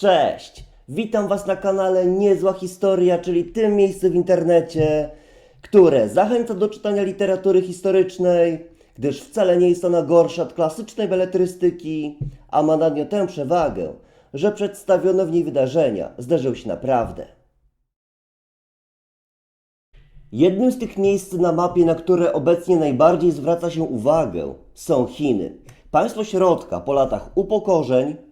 Cześć! Witam Was na kanale Niezła Historia, czyli tym miejscu w internecie, które zachęca do czytania literatury historycznej, gdyż wcale nie jest ona gorsza od klasycznej beletrystyki, a ma nad nią tę przewagę, że przedstawione w niej wydarzenia zdarzyły się naprawdę. Jednym z tych miejsc na mapie, na które obecnie najbardziej zwraca się uwagę, są Chiny. Państwo środka po latach upokorzeń,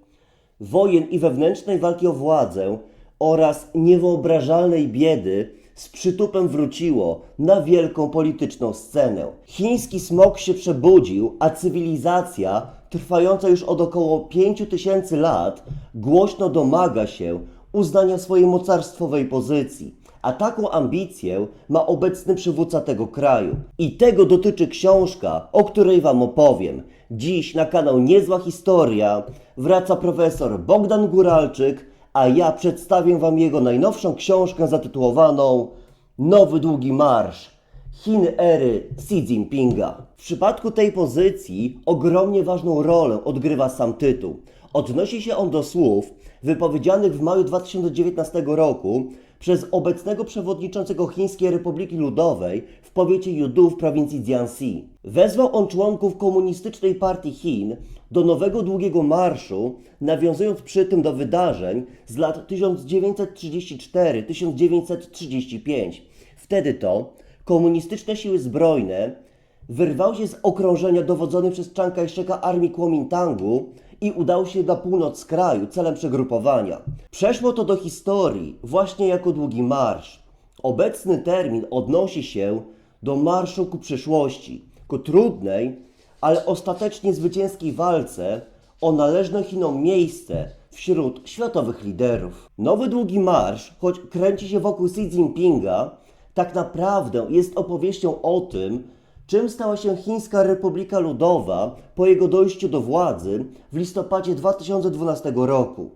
wojen i wewnętrznej walki o władzę oraz niewyobrażalnej biedy z przytupem wróciło na wielką polityczną scenę. Chiński smok się przebudził, a cywilizacja, trwająca już od około 5000 lat, głośno domaga się uznania swojej mocarstwowej pozycji. A taką ambicję ma obecny przywódca tego kraju. I tego dotyczy książka, o której Wam opowiem. Dziś na kanał Niezła Historia wraca profesor Bogdan Góralczyk, a ja przedstawię Wam jego najnowszą książkę zatytułowaną Nowy Długi Marsz. Chiny ery Xi Jinpinga. W przypadku tej pozycji ogromnie ważną rolę odgrywa sam tytuł. Odnosi się on do słów wypowiedzianych w maju 2019 roku przez obecnego przewodniczącego Chińskiej Republiki Ludowej w powiecie Yudu w prowincji Jiangxi. Wezwał on członków Komunistycznej Partii Chin do nowego długiego marszu, nawiązując przy tym do wydarzeń z lat 1934-1935. Wtedy to komunistyczne siły zbrojne wyrwał się z okrążenia dowodzonym przez Chiang Kai-sheka armii Kuomintangu i udał się na północ kraju celem przegrupowania. Przeszło to do historii właśnie jako długi marsz. Obecny termin odnosi się do marszu ku przyszłości, ku trudnej, ale ostatecznie zwycięskiej walce o należne Chinom miejsce wśród światowych liderów. Nowy długi marsz, choć kręci się wokół Xi Jinpinga, tak naprawdę jest opowieścią o tym, czym stała się Chińska Republika Ludowa po jego dojściu do władzy w listopadzie 2012 roku.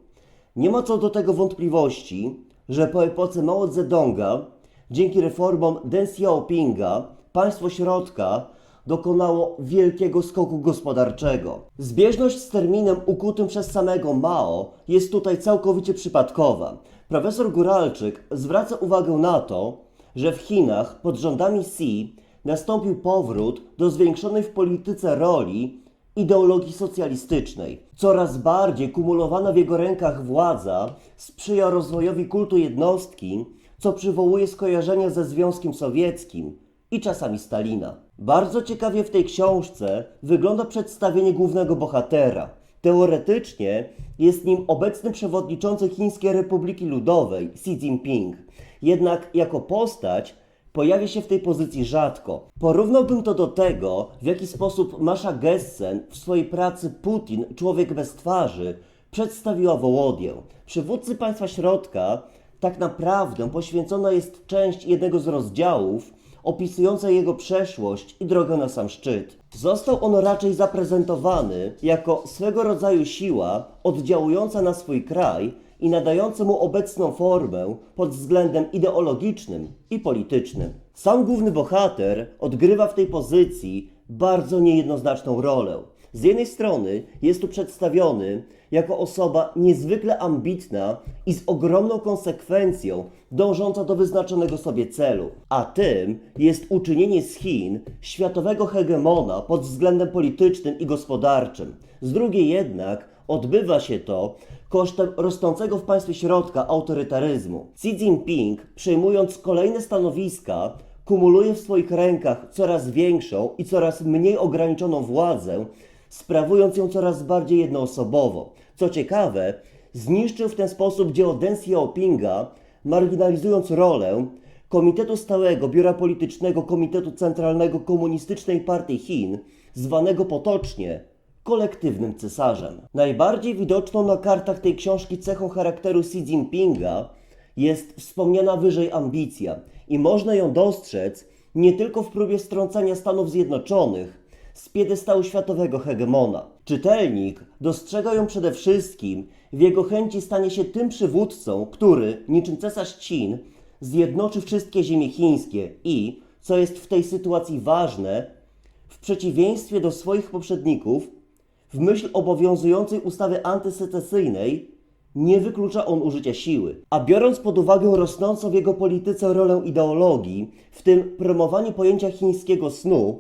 Nie ma co do tego wątpliwości, że po epoce Mao Zedonga, dzięki reformom Deng Xiaopinga, państwo środka dokonało wielkiego skoku gospodarczego. Zbieżność z terminem ukutym przez samego Mao jest tutaj całkowicie przypadkowa. Profesor Góralczyk zwraca uwagę na to, że w Chinach pod rządami Xi nastąpił powrót do zwiększonej w polityce roli ideologii socjalistycznej. Coraz bardziej kumulowana w jego rękach władza sprzyja rozwojowi kultu jednostki, co przywołuje skojarzenia ze Związkiem Sowieckim i czasami Stalina. Bardzo ciekawie w tej książce wygląda przedstawienie głównego bohatera. Teoretycznie jest nim obecny przewodniczący Chińskiej Republiki Ludowej Xi Jinping. Jednak jako postać pojawia się w tej pozycji rzadko. Porównałbym to do tego, w jaki sposób Masza Gessen w swojej pracy Putin, człowiek bez twarzy, przedstawiła Wołodię. Przywódcy państwa środka tak naprawdę poświęcona jest część jednego z rozdziałów opisująca jego przeszłość i drogę na sam szczyt. Został on raczej zaprezentowany jako swego rodzaju siła oddziałująca na swój kraj i nadająca mu obecną formę pod względem ideologicznym i politycznym. Sam główny bohater odgrywa w tej pozycji bardzo niejednoznaczną rolę. Z jednej strony jest tu przedstawiony jako osoba niezwykle ambitna i z ogromną konsekwencją dążąca do wyznaczonego sobie celu, a tym jest uczynienie z Chin światowego hegemona pod względem politycznym i gospodarczym. Z drugiej jednak odbywa się to kosztem rosnącego w państwie środka autorytaryzmu. Xi Jinping, przejmując kolejne stanowiska, kumuluje w swoich rękach coraz większą i coraz mniej ograniczoną władzę, sprawując ją coraz bardziej jednoosobowo. Co ciekawe, zniszczył w ten sposób dzieło Deng Xiaopinga, marginalizując rolę Komitetu Stałego Biura Politycznego Komitetu Centralnego Komunistycznej Partii Chin, zwanego potocznie kolektywnym cesarzem. Najbardziej widoczną na kartach tej książki cechą charakteru Xi Jinpinga jest wspomniana wyżej ambicja i można ją dostrzec nie tylko w próbie strącania Stanów Zjednoczonych z piedestału światowego hegemona. Czytelnik dostrzega ją przede wszystkim w jego chęci stanie się tym przywódcą, który, niczym cesarz Chin, zjednoczy wszystkie ziemie chińskie i, co jest w tej sytuacji ważne, w przeciwieństwie do swoich poprzedników, w myśl obowiązującej ustawy antysecesyjnej, nie wyklucza on użycia siły. A biorąc pod uwagę rosnącą w jego polityce rolę ideologii, w tym promowanie pojęcia chińskiego snu,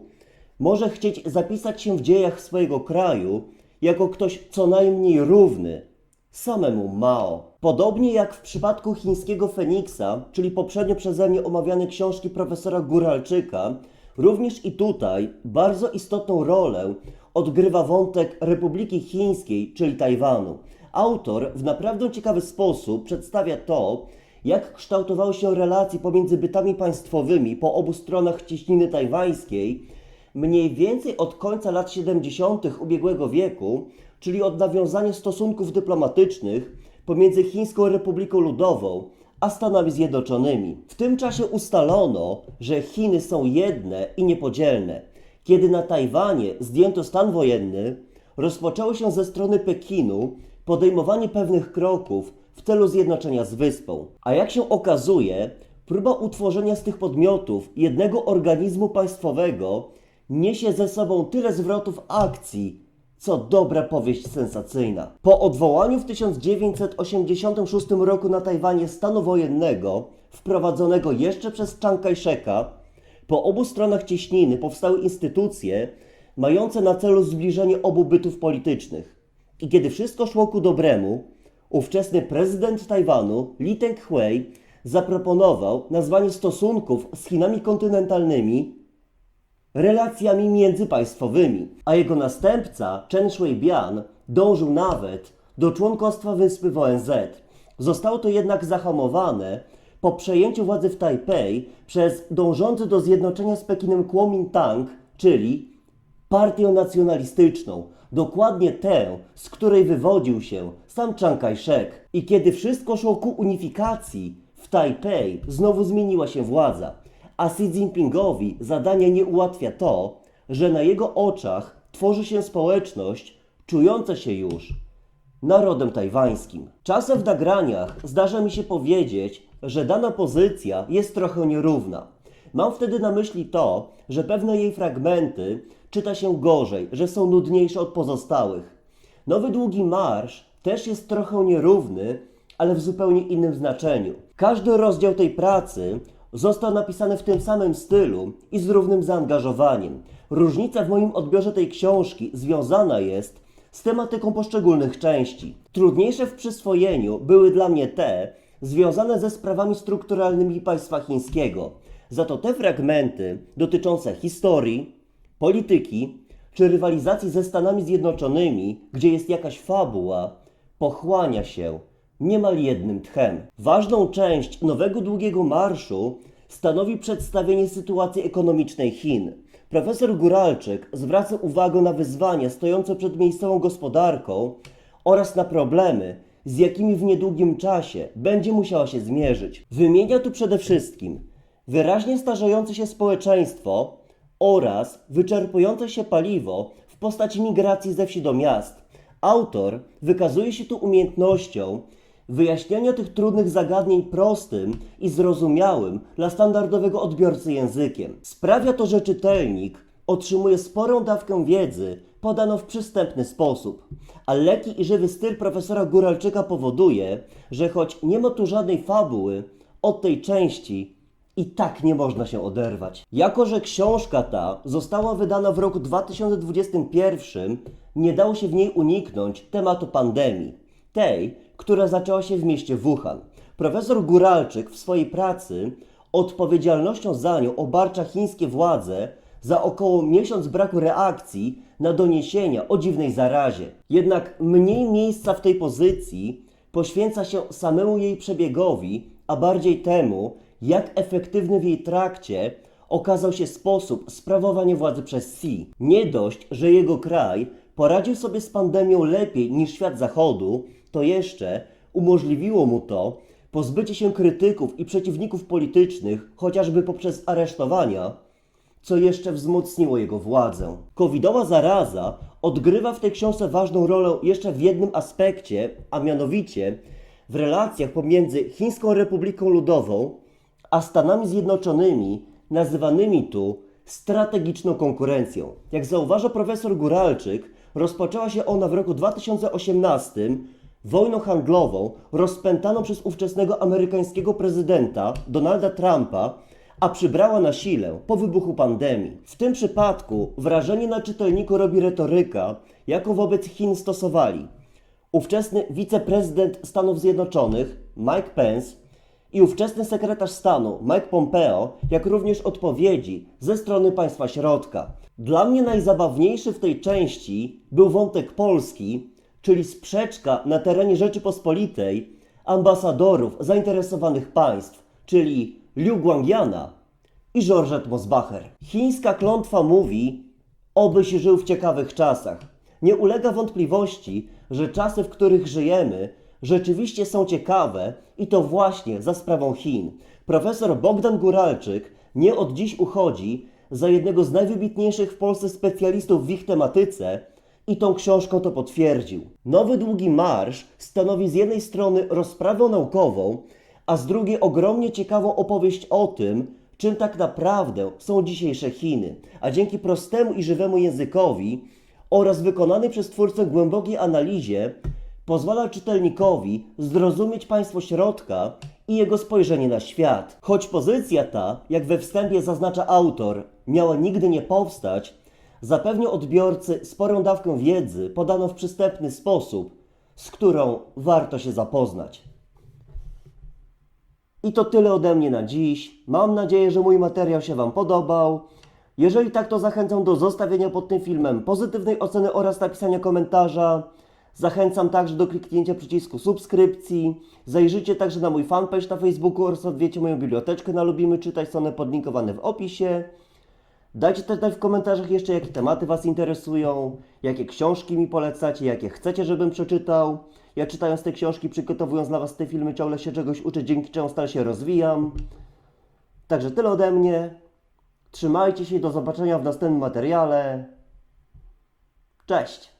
może chcieć zapisać się w dziejach swojego kraju jako ktoś co najmniej równy samemu Mao. Podobnie jak w przypadku chińskiego Feniksa, czyli poprzednio przeze mnie omawianej książki profesora Góralczyka, również i tutaj bardzo istotną rolę odgrywa wątek Republiki Chińskiej, czyli Tajwanu. Autor w naprawdę ciekawy sposób przedstawia to, jak kształtowały się relacje pomiędzy bytami państwowymi po obu stronach cieśniny tajwańskiej, mniej więcej od końca lat 70. ubiegłego wieku, czyli od nawiązania stosunków dyplomatycznych pomiędzy Chińską Republiką Ludową a Stanami Zjednoczonymi. W tym czasie ustalono, że Chiny są jedne i niepodzielne. Kiedy na Tajwanie zdjęto stan wojenny, rozpoczęło się ze strony Pekinu podejmowanie pewnych kroków w celu zjednoczenia z wyspą. A jak się okazuje, próba utworzenia z tych podmiotów jednego organizmu państwowego niesie ze sobą tyle zwrotów akcji, co dobra powieść sensacyjna. Po odwołaniu w 1986 roku na Tajwanie stanu wojennego, wprowadzonego jeszcze przez Chiang Kai-sheka, po obu stronach cieśniny powstały instytucje mające na celu zbliżenie obu bytów politycznych. I kiedy wszystko szło ku dobremu, ówczesny prezydent Tajwanu, Li Teng-hui, zaproponował nazwanie stosunków z Chinami kontynentalnymi relacjami międzypaństwowymi, a jego następca Chen Shui-bian dążył nawet do członkostwa wyspy w ONZ. Zostało to jednak zahamowane po przejęciu władzy w Tajpej przez dążący do zjednoczenia z Pekinem Kuomintang, czyli partię nacjonalistyczną, dokładnie tę, z której wywodził się sam Chiang Kai-shek. I kiedy wszystko szło ku unifikacji, w Tajpej znowu zmieniła się władza, a Xi Jinpingowi zadania nie ułatwia to, że na jego oczach tworzy się społeczność czująca się już narodem tajwańskim. Czasem w nagraniach zdarza mi się powiedzieć, że dana pozycja jest trochę nierówna. Mam wtedy na myśli to, że pewne jej fragmenty czyta się gorzej, że są nudniejsze od pozostałych. Nowy Długi Marsz też jest trochę nierówny, ale w zupełnie innym znaczeniu. Każdy rozdział tej pracy został napisany w tym samym stylu i z równym zaangażowaniem. Różnica w moim odbiorze tej książki związana jest z tematyką poszczególnych części. Trudniejsze w przyswojeniu były dla mnie te związane ze sprawami strukturalnymi państwa chińskiego. Za to te fragmenty dotyczące historii, polityki czy rywalizacji ze Stanami Zjednoczonymi, gdzie jest jakaś fabuła, pochłania się niemal jednym tchem. Ważną część nowego długiego marszu stanowi przedstawienie sytuacji ekonomicznej Chin. Profesor Góralczyk zwraca uwagę na wyzwania stojące przed miejscową gospodarką oraz na problemy, z jakimi w niedługim czasie będzie musiała się zmierzyć. Wymienia tu przede wszystkim wyraźnie starzejące się społeczeństwo oraz wyczerpujące się paliwo w postaci migracji ze wsi do miast. Autor wykazuje się tu umiejętnością wyjaśniania tych trudnych zagadnień prostym i zrozumiałym dla standardowego odbiorcy językiem. Sprawia to, że czytelnik otrzymuje sporą dawkę wiedzy podaną w przystępny sposób. A leki i żywy styl profesora Góralczyka powoduje, że choć nie ma tu żadnej fabuły, od tej części i tak nie można się oderwać. Jako, że książka ta została wydana w roku 2021, nie dało się w niej uniknąć tematu pandemii. Tej, która zaczęła się w mieście Wuhan. Profesor Góralczyk w swojej pracy odpowiedzialnością za nią obarcza chińskie władze za około miesiąc braku reakcji na doniesienia o dziwnej zarazie. Jednak mniej miejsca w tej pozycji poświęca się samemu jej przebiegowi, a bardziej temu, jak efektywny w jej trakcie okazał się sposób sprawowania władzy przez Xi. Nie dość, że jego kraj poradził sobie z pandemią lepiej niż świat zachodu, to jeszcze umożliwiło mu to pozbycie się krytyków i przeciwników politycznych, chociażby poprzez aresztowania, co jeszcze wzmocniło jego władzę. Covidowa zaraza odgrywa w tej książce ważną rolę jeszcze w jednym aspekcie, a mianowicie w relacjach pomiędzy Chińską Republiką Ludową a Stanami Zjednoczonymi, nazywanymi tu strategiczną konkurencją. Jak zauważa profesor Góralczyk, rozpoczęła się ona w roku 2018 wojną handlową rozpętaną przez ówczesnego amerykańskiego prezydenta Donalda Trumpa, a przybrała na sile po wybuchu pandemii. W tym przypadku wrażenie na czytelniku robi retoryka, jaką wobec Chin stosowali ówczesny wiceprezydent Stanów Zjednoczonych Mike Pence i ówczesny sekretarz stanu Mike Pompeo, jak również odpowiedzi ze strony państwa środka. Dla mnie najzabawniejszy w tej części był wątek polski, czyli sprzeczka na terenie Rzeczypospolitej ambasadorów zainteresowanych państw, czyli Liu Guangyana i Georgette Mosbacher. Chińska klątwa mówi, obyś żył w ciekawych czasach. Nie ulega wątpliwości, że czasy, w których żyjemy, rzeczywiście są ciekawe i to właśnie za sprawą Chin. Profesor Bogdan Góralczyk nie od dziś uchodzi za jednego z najwybitniejszych w Polsce specjalistów w ich tematyce i tą książką to potwierdził. Nowy Długi Marsz stanowi z jednej strony rozprawę naukową, a z drugiej ogromnie ciekawą opowieść o tym, czym tak naprawdę są dzisiejsze Chiny. A dzięki prostemu i żywemu językowi oraz wykonanej przez twórcę głębokiej analizie pozwala czytelnikowi zrozumieć państwo środka i jego spojrzenie na świat. Choć pozycja ta, jak we wstępie zaznacza autor, miała nigdy nie powstać, zapewnia odbiorcy sporą dawkę wiedzy podaną w przystępny sposób, z którą warto się zapoznać. I to tyle ode mnie na dziś. Mam nadzieję, że mój materiał się Wam podobał. Jeżeli tak, to zachęcam do zostawienia pod tym filmem pozytywnej oceny oraz napisania komentarza. Zachęcam także do kliknięcia przycisku subskrypcji. Zajrzyjcie także na mój fanpage na Facebooku oraz odwiecie moją biblioteczkę na Lubimy Czytać, one podlinkowane w opisie. Dajcie też w komentarzach jeszcze, jakie tematy Was interesują, jakie książki mi polecacie, jakie chcecie, żebym przeczytał. Ja czytając te książki, przygotowując dla Was te filmy, ciągle się czegoś uczę, dzięki czemu stale się rozwijam. Także tyle ode mnie. Trzymajcie się, do zobaczenia w następnym materiale. Cześć!